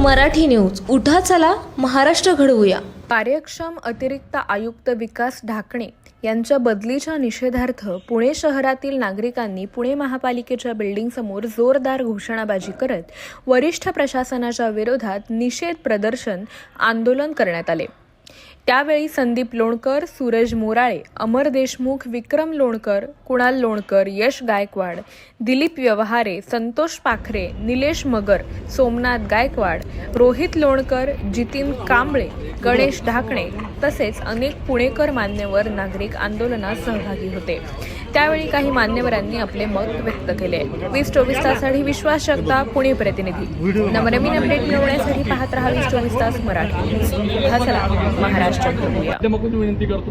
Marathi news. उठा चला महाराष्ट्र घडवूया. कार्यक्षम अतिरिक्त आयुक्त विकास ढाकणे यांच्या बदलीच्या निषेधार्थ पुणे शहरातील नागरिकांनी पुणे महापालिकेच्या बिल्डिंगसमोर जोरदार घोषणाबाजी करत वरिष्ठ प्रशासनाच्या विरोधात निषेध प्रदर्शन आंदोलन करण्यात आले. त्यावेळी संदीप लोणकर सूरज मोराळे अमर देशमुख विक्रम लोणकर कुणाल लोणकर यश गायकवाड दिलीप व्यवहारे संतोष पाखरे निलेश मगर सोमनाथ गायकवाड रोहित लोणकर जितीन कांबळे गणेश ढाकणे तसेच अनेक पुणेकर मान्यवर नागरिक आंदोलनात सहभागी होते. त्यावेळी काही मान्यवरांनी आपले मत व्यक्त केले. वीस चोवीस तासाठी विश्वास शकता पुणे प्रतिनिधी. नवनवीन अपडेट मिळवण्यासाठी पाहत राहा वीस चोवीस तास मराठी. हा चला महाराष्ट्र. माध्यमातून विनंती करतो.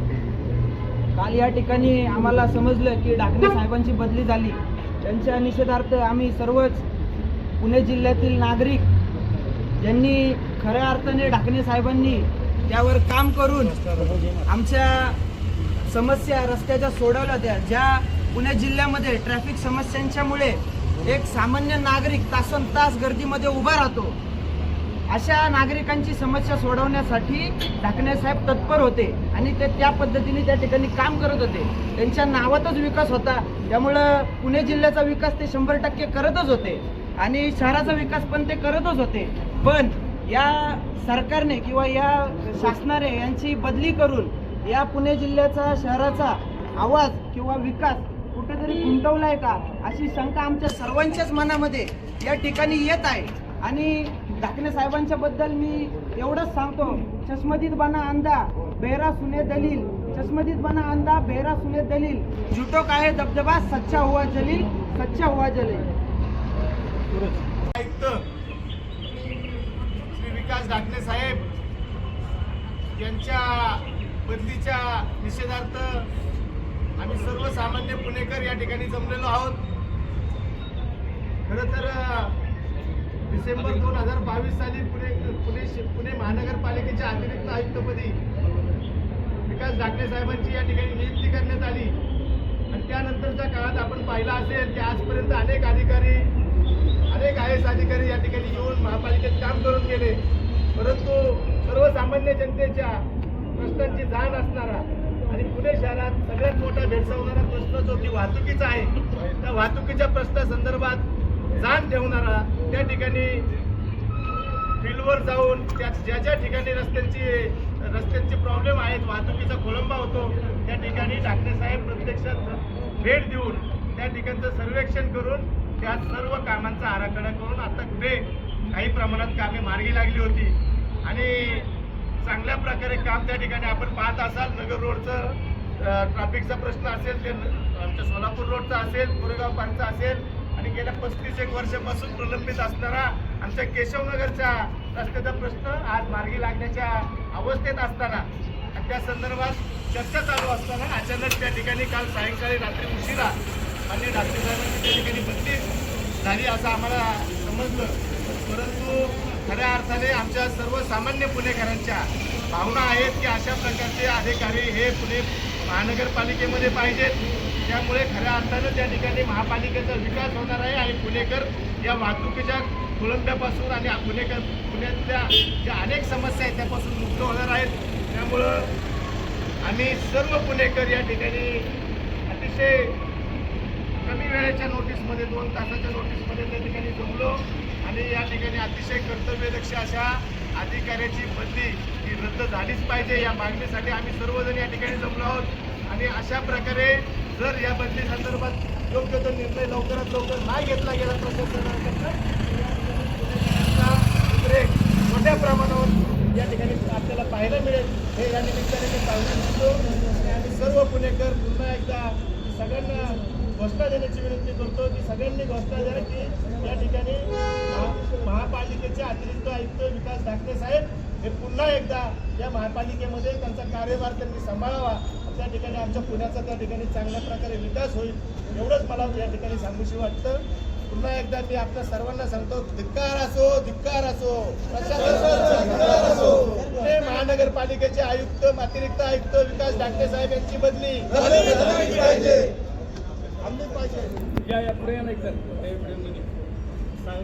काल या ठिकाणी आम्हाला समजलं की डाकणे साहेबांची बदली झाली. त्यांच्या निषेधार्थ आम्ही सर्वच पुणे जिल्ह्यातील नागरिक ज्यांनी खऱ्या अर्थाने डाकणे साहेबांनी त्यावर काम करून आमच्या समस्या रस्त्याच्या सोडवल्या त्या ज्या पुणे जिल्ह्यामध्ये ट्रॅफिक समस्यांच्यामुळे एक सामान्य नागरिक तासन तास गर्दीमध्ये उभा राहतो अशा नागरिकांची समस्या सोडवण्यासाठी ढाकणे साहेब तत्पर होते आणि ते त्या पद्धतीने त्या ठिकाणी काम करत होते. त्यांच्या नावातच विकास होता. त्यामुळं पुणे जिल्ह्याचा विकास ते शंभर टक्के करतच होते. आणि शहराचा विकास पण ते करतच होते. पण या सरकारने किंवा या शासनाने यांची बदली करून या पुणे जिल्ह्याचा शहराचा आवाज किंवा विकास कुठेतरी खुंटवलाय का अशी शंका आमच्या सर्वांच्याच मनामध्ये या ठिकाणी येत आहे. आणि ढाकणे साहेबांच्या बद्दल मी एवढंच सांगतो. चष्मदीद बना अंदा बेहरा सुने दलील. चष्मदीत बना अंदा बेहरा सुने दलील. झुटो काय दबदबा सच्चा हुआ जलील सच्चा हुआ जलील. श्री विकास ढाकणे साहेब यांच्या बदलीच्या निषेधार्थ आम्ही सर्वसामान्य पुणेकर या ठिकाणी जमलेलो आहोत. डिसेंबर दोन हजार बावीस साली पुणे पुणे पुणे महानगरपालिकेच्या अतिरिक्त आयुक्तपदी विकास ढाकणे साहेबांची या ठिकाणी नियुक्ती करण्यात आली. आणि त्यानंतरच्या काळात आपण पाहिलं असेल की आजपर्यंत अनेक अधिकारी अनेक आय एस अधिकारी या ठिकाणी येऊन महापालिकेत काम करून गेले. परंतु सर्वसामान्य जनतेच्या प्रश्नांची जाण असणारा आणि पुणे शहरात सगळ्यात मोठा भेडसावणारा प्रश्न जो की वाहतुकीचा आहे त्या वाहतुकीच्या प्रश्नासंदर्भात जाण ठेवणारा त्या ठिकाणी फील्डवर जाऊन त्या ज्या ज्या ठिकाणी रस्त्यांची रस्त्यांचे प्रॉब्लेम आहेत वाहतुकीचा खोळंबा होतो त्या ठिकाणी ढाकणे साहेब प्रत्यक्षात भेट देऊन त्या ठिकाणचं सर्वेक्षण करून त्या सर्व कामांचा आराखडा करून आता कुठे काही प्रमाणात कामे मार्गी लागली होती. आणि चांगल्या प्रकारे काम त्या ठिकाणी आपण पाहत असाल नगर रोडचं ट्रॅफिकचा प्रश्न असेल ते आमच्या सोलापूर रोडचा असेल कोरेगाव पार्कचा असेल आणि गेल्या पस्तीस एक वर्षापासून प्रलंबित असणारा आमच्या केशवनगरच्या रस्त्याचा प्रश्न आज मार्गी लागण्याच्या अवस्थेत असताना आणि त्या संदर्भात चर्चा चालू असताना अचानक त्या ठिकाणी काल सायंकाळी रात्री उशिरा आणि डॉक्टर साहेबांची त्या ठिकाणी बदली झाली असं आम्हाला समजलं. परंतु खऱ्या अर्थाने आमच्या सर्वसामान्य पुणेकरांच्या भावना आहेत की अशा प्रकारचे अधिकारी हे पुणे महानगरपालिकेमध्ये पाहिजेत. त्यामुळे खऱ्या अर्थानं त्या ठिकाणी महापालिकेचा विकास होणार आहे आणि पुणेकर या वाहतुकीच्या खोळंब्यापासून आणि पुणेकर पुण्यातल्या ज्या अनेक समस्या आहेत त्यापासून मुक्त होणार आहेत. त्यामुळं आम्ही सर्व पुणेकर या ठिकाणी अतिशय कमी वेळेच्या नोटीसमध्ये दोन तासाच्या नोटीसमध्ये त्या ठिकाणी जमलो आणि या ठिकाणी अतिशय कर्तव्यदक्ष अशा अधिकाऱ्याची बदली ही रद्द झालीच पाहिजे या मागणीसाठी आम्ही सर्वजण या ठिकाणी जमलो आहोत. आणि अशा प्रकारे जर या बदली संदर्भात योग्य तो निर्णय लवकरात लवकर नाही घेतला गेला प्रशासनाकडनं उद्रेक मोठ्या प्रमाणावर या ठिकाणी आपल्याला पाहायला मिळेल. हे या निमित्ताने मी सांगू इच्छितो आणि सर्व पुणेकर पुन्हा एकदा सगळ्यांना घोषणा देण्याची विनंती करतो. की सगळ्यांनी घोषणा द्या की या ठिकाणी महापालिकेचे अतिरिक्त आयुक्त विकास ढाकणे साहेब हे पुन्हा एकदा या महापालिकेमध्ये त्यांचा कार्यभार त्यांनी सांभाळावा. त्या ठिकाणी आमच्या पुण्याचा त्या ठिकाणी चांगल्या प्रकारे विकास होईल एवढंच मला या ठिकाणी सांगूशी वाटतं. पुन्हा एकदा मी आपल्या सर्वांना सांगतो धिक्कार असो धिक्कार असो प्रशासन धिक्कार असो. पुणे महानगरपालिकेचे आयुक्त अतिरिक्त आयुक्त विकास ढाकणे साहेब यांची बदली. आम्ही पाहिजे या या पुढे या ना एकदा त्या पुढे मध्ये. सांग